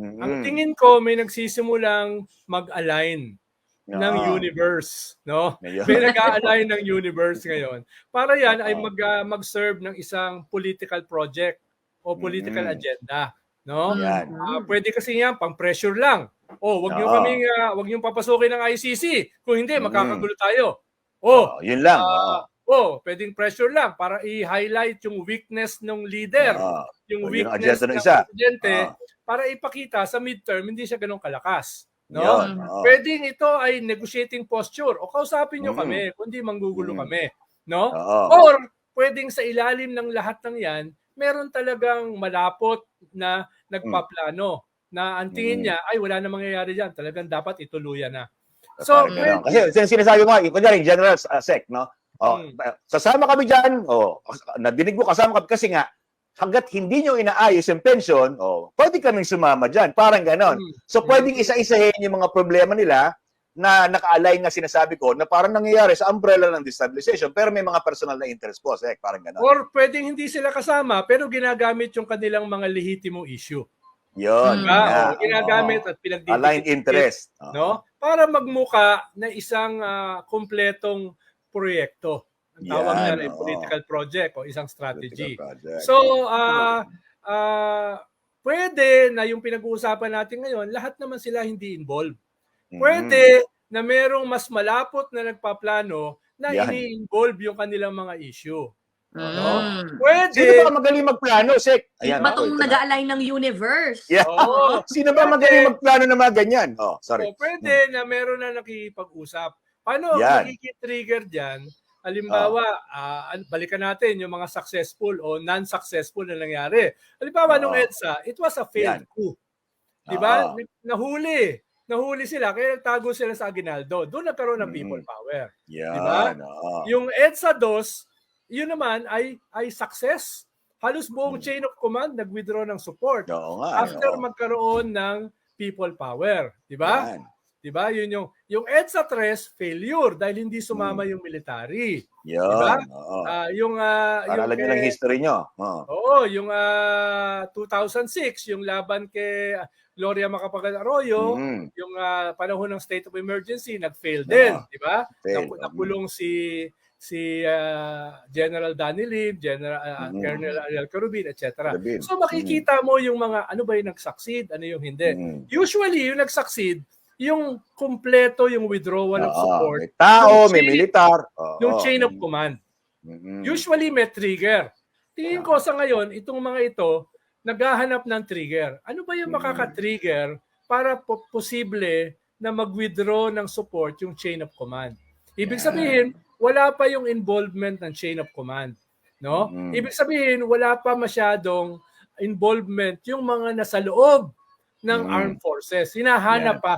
Ang Mm. tingin ko may nagsisimulang mag-align ng Oo. universe, no? Ngayon. May nag-align ng universe ngayon. Para yan ay mag ah, mag-serve ng isang political project o political Mm. agenda, no? Yan. Ah, pwede kasi yan pang pressure lang. Oh, wag niyo Oo. kaming ah, wag niyo papasukin ng ICC. Kung hindi Mm. magkakagulo tayo. Oh, Oh, yun lang. ah, oh, pwedeng pressure lang para i-highlight yung weakness ng leader, Oo. yung ang weakness agenda ng isa. presidente Oo. Para ipakita sa midterm hindi siya ganun kalakas. No? Yun, oo. Pwedeng ito ay negotiating posture o kausapin nyo Mm. kami, kundi manggugulo Mm. kami. No? Oo. Or pwedeng sa ilalim ng lahat ng yan, meron talagang malapot na nagpaplano na ang tingin Mm. niya, ay wala na mangyayari dyan, talagang dapat ituluyan na. So, Parang ganun. Kasi sin- sinasabi mo, kunyari, General uh, Sec, no? Oh, Mm. Sasama kami dyan, oh, nadinig mo kasama kami kasi nga, hanggat hindi nyo inaayos yung pension, oh, pwede kaming sumama dyan. Parang ganon. Mm. So, pwedeng isa-isahin yung mga problema nila na naka-align nga sinasabi ko na parang nangyayari sa umbrella ng destabilization pero may mga personal na interest po, Sec, parang ganon. Or pwedeng hindi sila kasama pero ginagamit yung kanilang mga lehitimong issue. Yun. Diba? nga, O, ginagamit oo. at pinagdidikit. Aligned interest. Oo. no? Para magmuka na isang ah, kumpletong proyekto. Ang tawag Yan, niyan ay oo. political project o isang strategy. So, ah ah, pwede na yung pinag-uusapan natin ngayon, lahat naman sila hindi involved. Mhm. Pwede na merong mas malapot na nagpaplano na Yan. ini-involve yung kanilang mga issue. Mm. Pwede. Sino ba magaling magplano, Sek? Ayan, ako, ba itong ito na. nag-align ng universe? Yeah. Oo. Sino ba magaling magplano ng mga ganyan? Oh, sorry. O pwede na meron na nakikipag-usap. Paano ang magiging trigger dyan? Halimbawa, an- balikan natin yung mga successful o non-successful na nangyari. Halimbawa, nung Oo. EDSA, it was a failed Yan. coup. Di ba? Nahuli. Nahuli sila, kaya nagtago sila sa Aguinaldo. Doon nagkaroon ng Mm. people power. Yan. Diba? oo. Yung EDSA 2, yun naman ay ay success. Halos buong Mm. chain of command nag-withdraw ng support Oo nga. after oo. magkaroon ng people power. Di ba? Yan. 'Di ba? Yun yung yung EDSA 3 failure dahil hindi sumama Hmm. yung military. Yun. Diba? oo. Ah, yung Para yung alam kay- lang history nyo. Oo. Oo, yung ah, 2006, yung laban kay Gloria Macapagal Arroyo, Mm. yung ah, panahon ng state of emergency, nag-fail din, Oo. 'di ba? Nakulong si si ah, General Danny Lim, General ah, Mm. Colonel Ariel Carubin, etc. So makikita mo yung mga ano ba yung nag-succeed, ano yung hindi. Mm. Usually, yung nag-succeed, yung kumpleto yung withdrawal of Oo. support, May tao, Yung may chain- militar. Oo. yung chain of command. Mm. Usually may trigger. Tingin ko sa ngayon, itong mga ito, naghahanap ng trigger. Ano ba yung Mm. makaka-trigger para po- posible na mag-withdraw ng support yung chain of command? Ibig sabihin, wala pa yung involvement ng chain of command. No? Mm. Ibig sabihin, wala pa masyadong involvement yung mga nasa loob ng Mm. armed forces. Hinahanap Yeah. pa.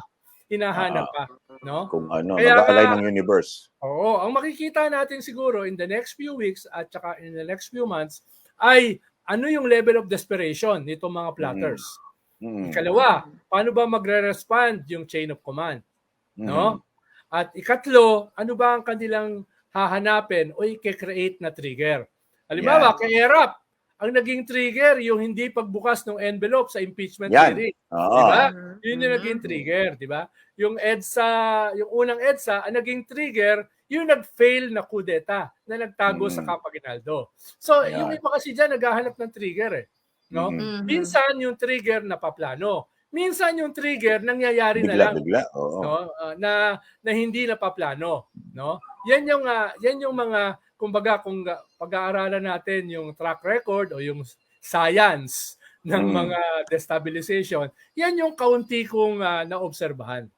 Hinahanap Ah. pa. No? Kung ano, Kaya mag-align nga- ng universe. Oo, ang makikita natin siguro in the next few weeks at saka in the next few months ay ano yung level of desperation nitong mga plotters. Mm. Ikalawa, paano ba magre-respond yung chain of command, Mm. no? At ikatlo, ano ba ang kanilang hahanapin o i-create na trigger? Halimbawa, Yan. kay ERAP, ang naging trigger yung hindi pagbukas ng envelope sa impeachment Yan. hearing. Oo. Diba? Mm. Yun yung naging trigger, di ba? Yung EDSA, yung unang EDSA, ang naging trigger, yung nag-fail na kudeta na nagtago Mm. sa Kapaginaldo. So, Ayan. yung iba kasi dyan, naghahanap ng trigger eh. No? Mhm. Mhm. Minsan yung trigger na paplano. Minsan yung trigger nangyayari na lang Bigla-bigla. Oo. no? Ah, na na hindi na paplano, no? Yan yung ah, yan yung mga kumbaga kung pag-aaralan natin yung track record o yung science ng Mm. mga destabilization, yan yung kaunti kong ah, naobserbahan.